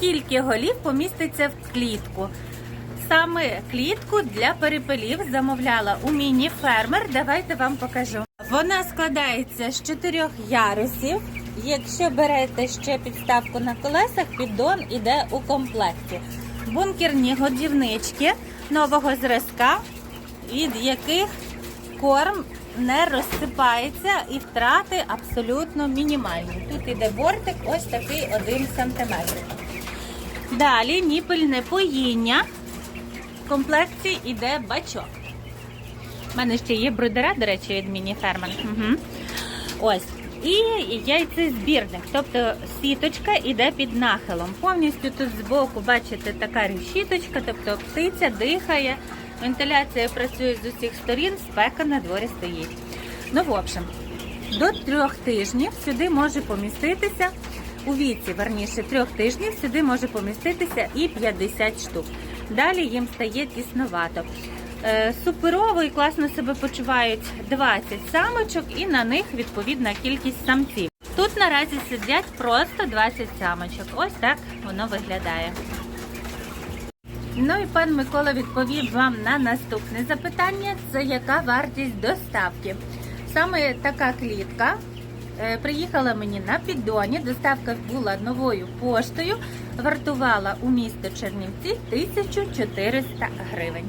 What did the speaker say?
скільки голів поміститься в клітку. Саме клітку для перепелів замовляла у міні-фермер. Давайте вам покажу. Вона складається з чотирьох ярусів. Якщо берете ще підставку на колесах, піддон іде у комплекті. Бункерні годівнички нового зразка, від яких корм не розсипається і втрати абсолютно мінімальні. Тут іде бортик ось такий 1 см. Далі ніпельне поїння. В комплекті іде бачок. У мене ще є брудера, до речі, від міні-фермер. Угу. Ось. І яйцезбірник, тобто сіточка іде під нахилом. Повністю тут збоку, бачите, така решіточка, тобто птиця дихає, вентиляція працює з усіх сторін, спека на дворі стоїть. Ну, в общем, до трьох тижнів сюди може поміститися, у віці, верніше, трьох тижнів сюди може поміститися і 50 штук. Далі їм стає тісновато. Е, Суперово і класно себе почувають 20 самочок і на них відповідна кількість самців. Тут наразі сидять просто 20 самочок. Ось так воно виглядає. Ну і пан Микола відповів вам на наступне запитання: це яка вартість доставки? Саме така клітка приїхала мені на піддоні. Доставка була новою поштою, вартувала у місто Чернівці 1400 гривень.